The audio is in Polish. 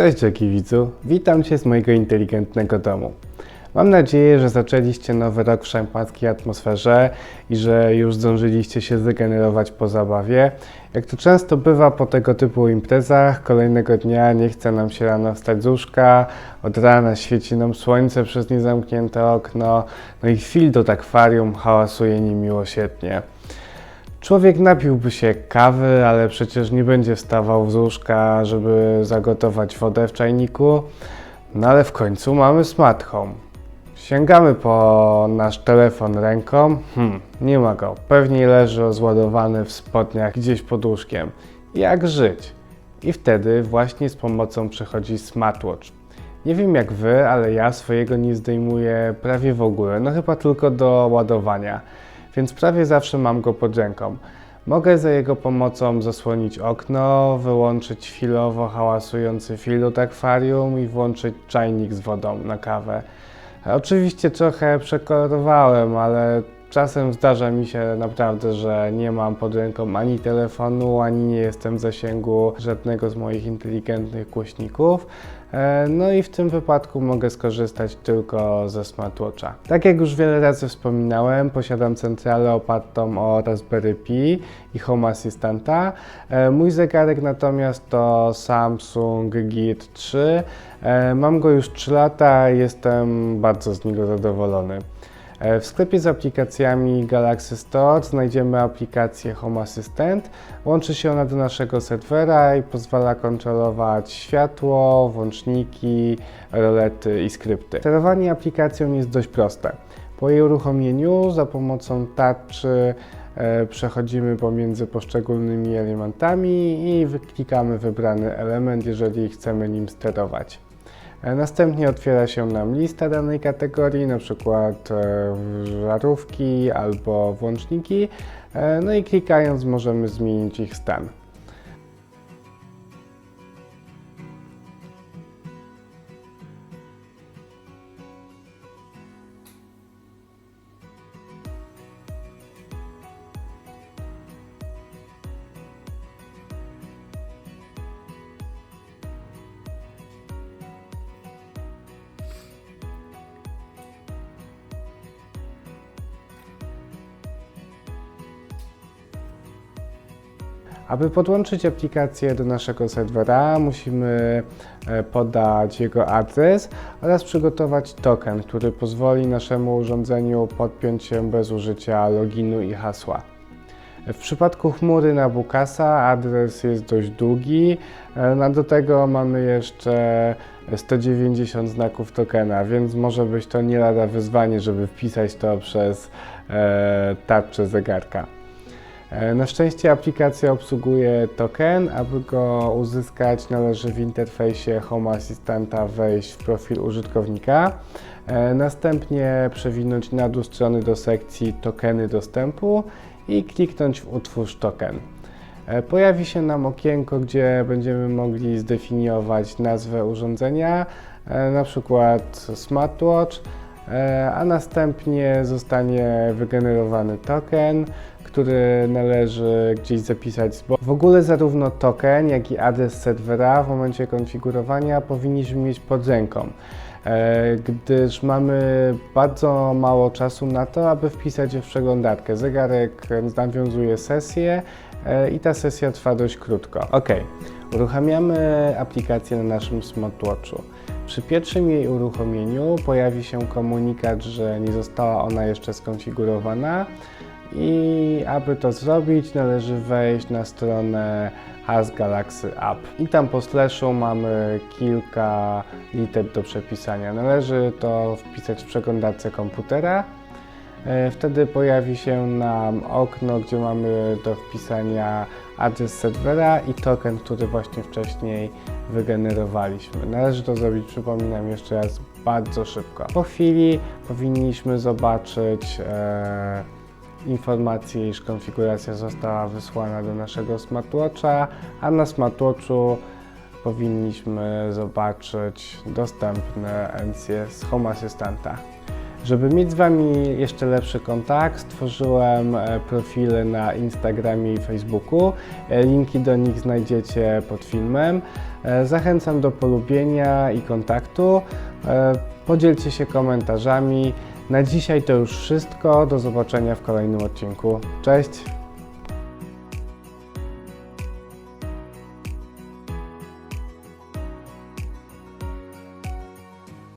Cześć Jaki widzu, witam Cię z mojego inteligentnego domu. Mam nadzieję, że zaczęliście nowy rok w szampańskiej atmosferze i że już zdążyliście się zregenerować po zabawie. Jak to często bywa po tego typu imprezach, kolejnego dnia nie chce nam się rano wstać z łóżka, od rana świeci nam słońce przez niezamknięte okno, no i fil do akwarium hałasuje niemiłosiernie. Człowiek napiłby się kawy, ale przecież nie będzie wstawał z łóżka, żeby zagotować wodę w czajniku. No ale w końcu mamy smart home. Sięgamy po nasz telefon ręką. Hmm, nie ma go. Pewnie leży rozładowany w spodniach gdzieś pod łóżkiem. Jak żyć? I wtedy właśnie z pomocą przychodzi smartwatch. Nie wiem jak wy, ale ja swojego nie zdejmuję prawie w ogóle, no chyba tylko do ładowania, więc prawie zawsze mam go pod ręką. Mogę za jego pomocą zasłonić okno, wyłączyć chwilowo hałasujący filut akwarium i włączyć czajnik z wodą na kawę. Oczywiście trochę przekolorowałem, ale czasem zdarza mi się naprawdę, że nie mam pod ręką ani telefonu, ani nie jestem w zasięgu żadnego z moich inteligentnych głośników. E, No i w tym wypadku mogę skorzystać tylko ze smartwatcha. Tak jak już wiele razy wspominałem, posiadam centralę opartą o Raspberry Pi i Home Assistanta. E, Mój zegarek natomiast to Samsung Gear 3. E, Mam go już 3 lata jestem bardzo z niego zadowolony. E, W sklepie z aplikacjami Galaxy Store znajdziemy aplikację Home Assistant. Łączy się ona do naszego serwera i pozwala kontrolować światło, włączniki, rolety i skrypty. Sterowanie aplikacją jest dość proste. Po jej uruchomieniu za pomocą tarczy e, przechodzimy pomiędzy poszczególnymi elementami i klikamy wybrany element, jeżeli chcemy nim sterować. E, Następnie otwiera się nam lista danej kategorii, na przykład e, żarówki albo włączniki, e, no i klikając możemy zmienić ich stan. Aby podłączyć aplikację do naszego serwera, musimy e, podać jego adres oraz przygotować token, który pozwoli naszemu urządzeniu podpiąć się bez użycia loginu i hasła. W przypadku chmury na Bukasa adres jest dość długi, e, no do tego mamy jeszcze 190 znaków tokena, więc może być to nie lada wyzwanie, żeby wpisać to przez e, tarczę zegarka. E, Na szczęście aplikacja obsługuje token. Aby go uzyskać, należy w interfejsie Home Assistanta wejść w profil użytkownika. E, Następnie przewinąć na dół strony do sekcji tokeny dostępu i kliknąć w utwórz token. E, Pojawi się nam okienko, gdzie będziemy mogli zdefiniować nazwę urządzenia, na przykład smartwatch, a następnie zostanie wygenerowany token, który należy gdzieś zapisać. bo- W ogóle zarówno token, jak i adres serwera w momencie konfigurowania powinniśmy mieć pod ręką, e, gdyż mamy bardzo mało czasu na to, aby wpisać je w przeglądarkę. Zegarek nawiązuje sesję e, i ta sesja trwa dość krótko. Ok, uruchamiamy aplikację na naszym smartwatchu. Przy pierwszym jej uruchomieniu pojawi się komunikat, że nie została ona jeszcze skonfigurowana i aby to zrobić należy wejść na stronę Has Galaxy App i tam po slashu mamy kilka liter do przepisania. Należy to wpisać w przeglądarce komputera. E, Wtedy pojawi się nam okno, gdzie mamy do wpisania adres serwera i token, który właśnie wcześniej wygenerowaliśmy. Należy to zrobić, przypominam jeszcze raz, bardzo szybko. Po chwili powinniśmy zobaczyć e, informację, iż konfiguracja została wysłana do naszego smartwatcha, a na smartwatchu powinniśmy zobaczyć dostępne NCS Home Assistanta. Żeby mieć z Wami jeszcze lepszy kontakt, stworzyłem e, profile na Instagramie i Facebooku. E, Linki do nich znajdziecie pod filmem. E, Zachęcam do polubienia i kontaktu. Podzielcie się komentarzami. Na dzisiaj to już wszystko. Do zobaczenia w kolejnym odcinku. Cześć!